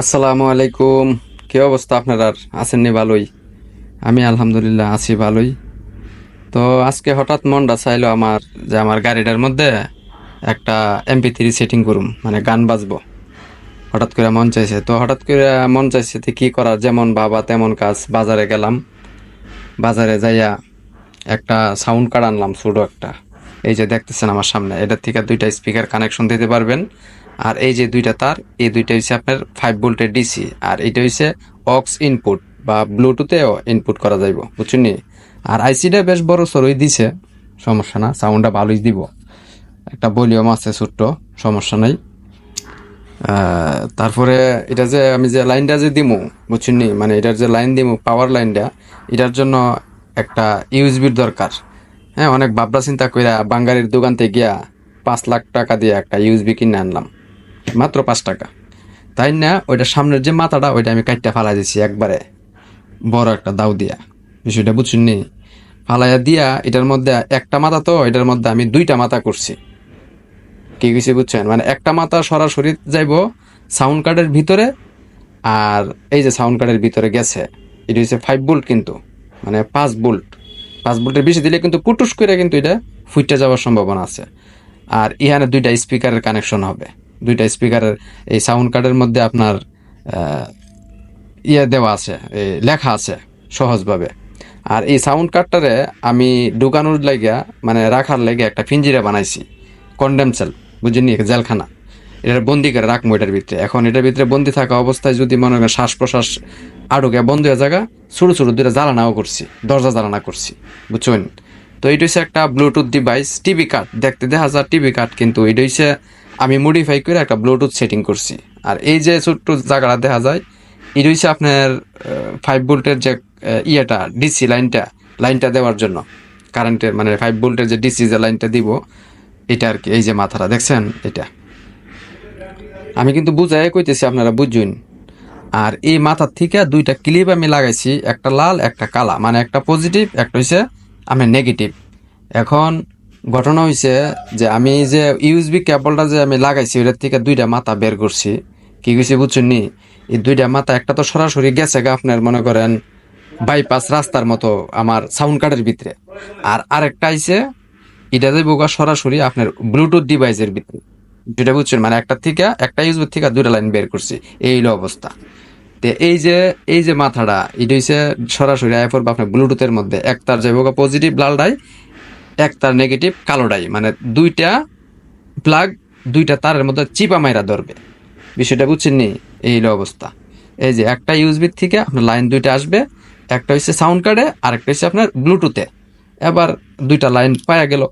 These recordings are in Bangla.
আসসালামু আলাইকুম। কি অবস্থা আপনার? আছেননি ভালোই? আমি আলহামদুলিল্লাহ আছি ভালোই। তো আজকে হঠাৎ মনটা চাইলো আমার যে আমার গাড়িটার মধ্যে একটা এমপি থ্রি সেটিং করুম মানে গান বাজবো। হঠাৎ করে মন চাইছে। তো হঠাৎ করে মন চাইছে তো কী করার, যেমন বাবা তেমন কাজ। বাজারে গেলাম। বাজারে যাইয়া একটা সাউন্ড কার্ড আনলাম, ছোটো একটা। এই যে দেখতেছেন আমার সামনে। এটার থেকে দুইটা স্পিকার কানেকশন দিতে পারবেন। আর এই যে দুইটা তার, এই দুইটা হচ্ছে আপনার ফাইভ ভোল্টের ডিসি আর এটা হচ্ছে অক্স ইনপুট বা ব্লুটুথেও ইনপুট করা যাইব, বুঝছেন আর আইসিটা বেশ বড় সরই দিছে, সমস্যা না সাউন্ডটা ভালোই দিব। একটা ভলিউম আছে ছোট্ট, সমস্যা নাই। তারপরে এটা যে আমি যে লাইনটা যে দিমু, বুঝছেন মানে এটার যে লাইন দিমু পাওয়ার লাইনটা এটার জন্য একটা ইউএসবির দরকার। হ্যাঁ অনেক ভাবনা চিন্তা কইরা বাঙ্গারির দোকান থেকে গিয়া পাঁচ লাখ টাকা দিয়ে একটা ইউএসবি কিনে আনলাম। মাত্র পাঁচ টাকা। তাই না ওইটা সামনের যে মাথাটা, ওইটা আমি কাটটা ফালাই দিছি একবারে। বড় একটা দাও দিয়া। বিষয়টা বুঝছেন নি ফালাইয়া দিয়া, এটার মধ্যে একটা মাথা তো, এটার মধ্যে আমি দুইটা মাথা করছি। কি কিছু বুঝছেন? মানে একটা মাথা সরাসরি যাইব সাউন্ড কার্ডের ভিতরে, আর এই যে সাউন্ড কার্ডের ভিতরে গেছে, এটা হচ্ছে ফাইভ বোল্ট কিন্তু। মানে পাঁচ বোল্ট পাঁচ বোল্টের বেশি দিলে কিন্তু পুটুস করে কিন্তু এটা ফুইটে যাওয়ার সম্ভাবনা আছে। আর ইহানে দুইটা স্পিকারের কানেকশন হবে। দুইটা স্পিকারের এই সাউন্ড কার্ডের মধ্যে আপনার ইয়ে দেওয়া আছে লেখা আছে সহজভাবে। আর এই সাউন্ড কার্ডটারে আমি ঢুকানোর লাগিয়া মানে রাখার লাগে একটা ফিঞ্জিরা বানাইছি কন্ডেমসেল বুঝিনি জেলখানা। এটা বন্দি করে রাখব এটার ভিতরে। এখন এটার ভিতরে বন্দি থাকা অবস্থায় যদি মনে করেন শ্বাস প্রশ্বাস আটকে বন্ধ হয়ে জায়গা ছোটো ছোটো দুটা জ্বালানাও করছি, দরজা জ্বালানা করছি, বুঝছেন? তো এটা হচ্ছে একটা ব্লুটুথ ডিভাইস টিভি কার্ড দেখতে দেখা যায় টিভি কার্ড কিন্তু এটা হচ্ছে আমি মডিফাই করে একটা ব্লুটুথ সেটিং করছি। আর এই যে ছোট্ট জায়গাটা দেখা যায়, এটা হচ্ছে আপনার ফাইভ ভোল্টের যে ইয়েটা ডিসি লাইনটা লাইনটা দেওয়ার জন্য। কারেন্টের মানে ফাইভ ভোল্টের যে ডিসি যে লাইনটা দিব, এটা আর কি, এই যে মাথাটা, দেখছেন? এটা। আমি কিন্তু বুঝাই কইতেছি, আপনারা বুঝুন। আর এই মাথার থেকে দুইটা ক্লিপ আমি লাগাইছি, একটা লাল, একটা কালা। মানে একটা পজিটিভ একটা হইছে আমি নেগেটিভ এখন ঘটনা হইছে যে আমি যে ইউএসবি কেবলটা যে আমি লাগাইছি ওটার থেকে দুইটা মাথা বের করছি। কি কইছি বুঝছেন নি? এই দুইটা মাথা, একটা তো সরাসরি গেছে গা আপনার মনে করেন বাইপাস রাস্তার মতো আমার সাউন্ড কার্ডের ভিতরে। আর আরেকটা আইছে, এটা যাইব গা সরাসরি আপনার ব্লুটুথ ডিভাইসের ভিতরে। যেটা বুঝছেন মানে একটা থেকে, একটা ইউজবের থেকে দুইটা লাইন বের করছি। এই হলো অবস্থা। তো এই যে এই যে মাথাটা, এটা হচ্ছে সরাসরি আইফোর বা আপনার ব্লুটুথের মধ্যে। এক তার যাইব গা পজিটিভ লাল ডাই এক তার নেগেটিভ কালো ডাই মানে দুইটা প্লাগ দুইটা তারের মধ্যে চিপা মাইরা ধরবে। বিষয়টা বুঝছেন নি? এই হলো অবস্থা। এই যে একটা ইউএসবির থেকে আপনার লাইন দুইটা আসবে, একটা হচ্ছে সাউন্ড কার্ডে আর একটা হচ্ছে আপনার ব্লুটুথে এবার দুইটা লাইন পাওয়া গেল।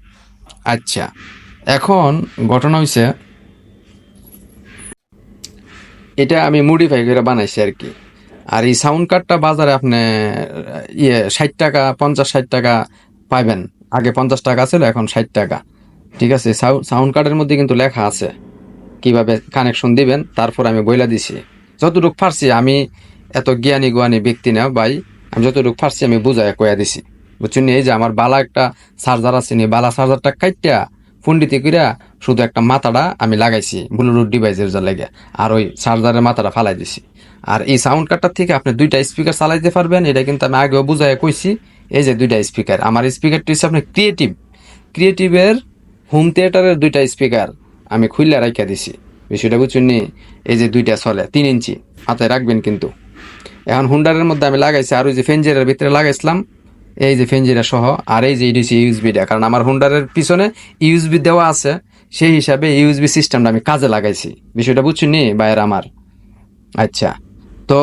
আচ্ছা এখন ঘটনা হয়েছে এটা আমি মডিফাই করে বানাইছি আর কি। আর এই সাউন্ড কার্ডটা বাজারে আপনি ইয়ে ষাট টাকা, পঞ্চাশ, ষাট টাকা পাইবেন। আগে পঞ্চাশ টাকা ছিল, এখন ষাট টাকা। ঠিক আছে সাউন্ড কার্ডের মধ্যে কিন্তু লেখা আছে। কীভাবে কানেকশন দিবেন, তারপর আমি বইলা দিছি। যতটুকু পারছি আমি এত জ্ঞানী জ্ঞানী ব্যক্তি না ভাই, আমি যতটুকু পারছি আমি বুঝাই কয়া দিছি। বুঝছেন এই যে আমার বালা একটা চার্জার আছে নি, বালা চার্জারটা কাইটা ফুন্ডিতে কইরা শুধু একটা মাথাটা আমি লাগাইছি ব্লুটুথ ডিভাইসের যা লাগে, আর ওই চার্জারের মাথাটা ফালাই দিছি। আর এই সাউন্ড কার্ডটার থেকে আপনি দুইটা স্পিকার চালাইতে পারবেন, এটা কিন্তু আমি আগেও বুঝাই কইছি। এই যে দুইটা স্পিকার আমার স্পিকারটি হচ্ছে আপনার ক্রিয়েটিভ ক্রিয়েটিভের হোম থিয়েটারের দুইটা স্পিকার আমি খুললে রাখিয়া দিছি। বিষয়টা বুঝছেন নি? এই যে দুইটা চলে, তিন ইঞ্চি, হাতে রাখবেন কিন্তু। এখন হুন্ডারের মধ্যে আমি লাগাইছি, আর ওই যে ফেঞ্জেরের ভিতরে লাগাইছিলাম, এই যে ফেঞ্জিরা সহ, আর এই যে ইউডিসি ইউএসবিটা কারণ আমার হুন্ডারের পিছনে ইউএসবি দেওয়া আছে, সেই হিসাবে ইউএসবি সিস্টেমটা আমি কাজে লাগাইছি। বিষয়টা বুঝছেন নি বাইরে আমার? আচ্ছা। তো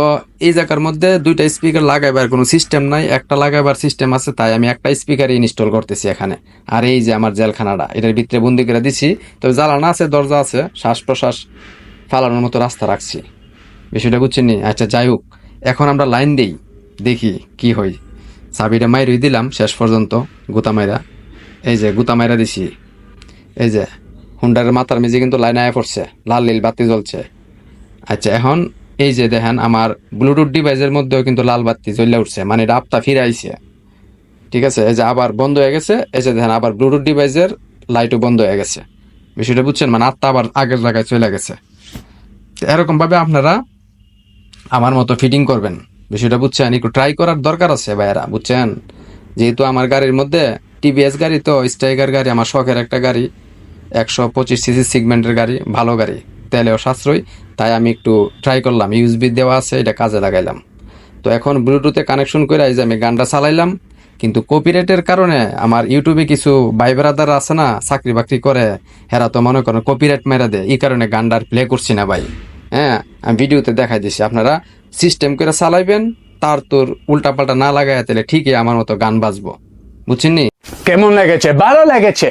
এই জায়গার মধ্যে দুইটা স্পিকার লাগাইবার কোনো সিস্টেম নাই। একটা লাগাইবার সিস্টেম আছে তাই আমি একটা স্পিকার ইনস্টল করতেছি এখানে। আর এই যে আমার জেলখানাটা, এটার ভিতরে বন্দি করে দিছি। তবে জ্বালানা আছে, দরজা আছে শ্বাস প্রশ্বাস ফালানোর মতো রাস্তা রাখছি। বিষয়টা বুঝছেন নি? আচ্ছা যাই হোক, এখন আমরা লাইন দেই, দেখি কি হয়। চাবিটা মাইরই দিলাম, শেষ পর্যন্ত গুতা মাইরা। এই যে গুতা মাইরা দিছি। এই যে, হুন্ডারের মাথার মেঝে কিন্তু লাইন আয় পড়ছে, লাল নীল বাতি জ্বলছে। আচ্ছা এখন এই যে দেখেন, আমার ব্লুটুথ ডিভাইসের মধ্যেও কিন্তু লাল বাতি জ্বলে উঠছে মানে আপতা ফিরে আইছে। ঠিক আছে? এই যে আবার বন্ধ হয়ে গেছে, এই যে দেখেন, আবার ব্লুটুথ ডিভাইসের লাইটও বন্ধ হয়ে গেছে। বিষয়টা বুঝছেন? মানে আত্মা আবার আগের জায়গায় চলে গেছে। এরকমভাবে আপনারা আমার মতো ফিটিং করবেন। বিষয়টা বুঝছেন? একটু ট্রাই করার দরকার আছে ভাইয়েরা, বুঝছেন? যেহেতু আমার গাড়ির মধ্যে টিভিএস গাড়ি, তো স্ট্রাইকার গাড়ি, আমার শখের একটা গাড়ি, একশো পঁচিশ সিসি সিগমেন্টের গাড়ি, ভালো গাড়ি। তেলেও সাশ্রয়, তাই আমি একটু ট্রাই করলাম। ইউএসবি দেওয়া আছে, এটা কাজে লাগাইলাম। তো এখন ব্লুটুথে কানেকশন করে এই যে আমি গানটা চালাইলাম, কিন্তু কপিরাইটের কারণে আমার ইউটিউবে কিছু ভাই ব্রাদার আছে না, চাকরি বাকরি করে হেরা তো মনে করেন কপিরাইট মেরা দেয়। এই কারণে গানটা প্লে করছি না ভাই। হ্যাঁ আমি ভিডিওতে দেখাই দিছি। আপনারা সিস্টেম করে চালাইবেন, তার তোর উল্টা পাল্টা না লাগাই তাহলে ঠিকই আমার মতো গান বাজবো। বুঝছেন নি? কেমন লেগেছে? ভালো লেগেছে।